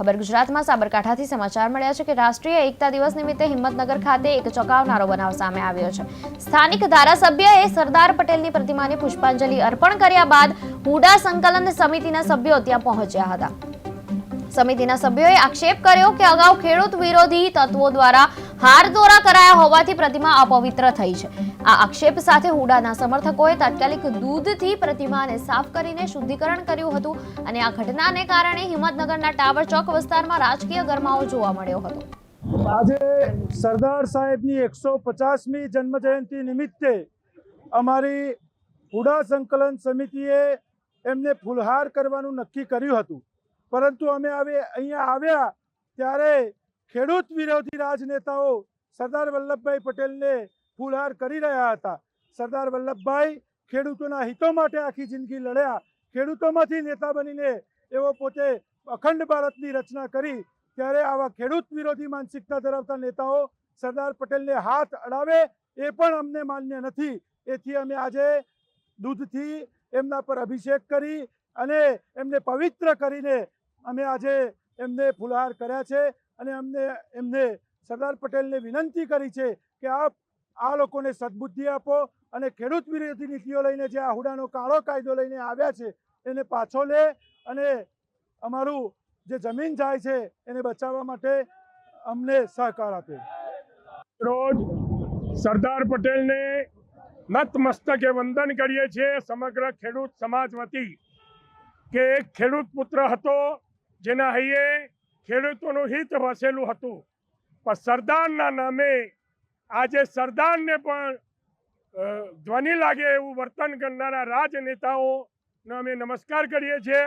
ખબર ગુજરાતમાં સાબરકાંઠાથી સમાચાર મળ્યા છે કે રાષ્ટ્રીય એકતા દિવસ નિમિત્તે હિંમતનગર ખાતે એક ચોંકાવનારો બનાવ સામે આવ્યો છે. સ્થાનિક ધારાસભ્યએ સરદાર પટેલની પ્રતિમાને પુષ્પાંજલિ અર્પણ કર્યા બાદ હુડા સંકલન સમિતિના સભ્યો ત્યાં પહોંચ્યા હતા. સમિતિના સભ્યોએ આક્ષેપ કર્યો કે અગાઉ ખેડૂત વિરોધી તત્વો દ્વારા હારદોરા કરાયા હોવાથી પ્રતિમા અપવિત્ર થઈ છે. આ આક્ષેપ સાથે હુડાના સમર્થકોએ તાત્કાલિક દૂધથી પ્રતિમાને સાફ કરીને શુદ્ધિકરણ કર્યું હતું અને આ ઘટનાને કારણે હિંમતનગરના ટાવર ચોક વિસ્તારમાં રાજકીય ગરમાવો જોવા મળ્યો હતો. આજે સરદાર સાહેબની એકસો પચાસમી જન્મજયંતિ નિમિત્તે અમારી હુડા સંકલન સમિતિએ એમને ફુલહાર કરવાનું નક્કી કર્યું હતું. પરંતુ અમે હવે અહીંયા આવ્યા ત્યારે ખેડૂત વિરોધી રાજનેતાઓ સરદાર વલ્લભભાઈ પટેલને ફૂલહાર કરી રહ્યા હતા. સરદાર વલ્લભભાઈ ખેડૂતોના હિતો માટે આખી જિંદગી લડ્યા. ખેડૂતોમાંથી નેતા બનીને એવો પોતે અખંડ ભારતની રચના કરી. ત્યારે આવા ખેડૂત વિરોધી માનસિકતા ધરાવતા નેતાઓ સરદાર પટેલને હાથ અડાવે એ પણ અમને માન્ય નથી. એથી અમે આજે દૂધથી એમના પર અભિષેક કરી અને એમને પવિત્ર કરીને અમે આજે એમને ફુલહાર કર્યા છે. અને અમને, એમને સરદાર પટેલને વિનંતી કરી છે કે આપ આ લોકોને સદબુદ્ધિ આપો અને ખેડૂત વિરોધી નીતિઓ લઈને જે આ કાળો કાયદો લઈને આવ્યા છે, એને પાછો લે અને અમારું જે જમીન જાય છે, એને બચાવવા માટે અમને સહકાર આપે. રોજ સરદાર પટેલને નતમસ્તકે વંદન કરીએ છીએ સમગ્ર ખેડૂત સમાજ વતી, કે એક ખેડૂત પુત્ર હતો જેના હૈયે ખેડૂતોનું હિત વસેલું હતું. પણ સરદારના નામે આજે સરદારને પણ ધ્વનિ લાગે એવું વર્તન કરનારા રાજનેતાઓને અમે નમસ્કાર કરીએ છીએ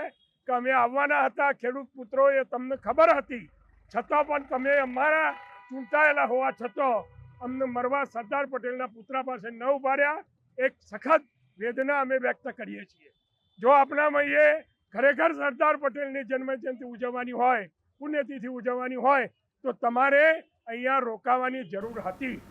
કે અમે આવવાના હતા. ખેડૂત પુત્રો એ તમને ખબર હતી. છતાં પણ તમે અમારા ચૂંટાયેલા હોવા છતાં અમને મરવા સરદાર પટેલના પુતળા પાસે ન ઊભા એક સખત વેદના અમે વ્યક્ત કરીએ છીએ. જો આપણામાં એ ખરેખર સરદાર પટેલની જન્મજયંતિ ઉજવવાની હોય પુણ્યતિથિ ઉજવવાની હોય તો તમારે અહીંયા રોકાવાની જરૂર હતી.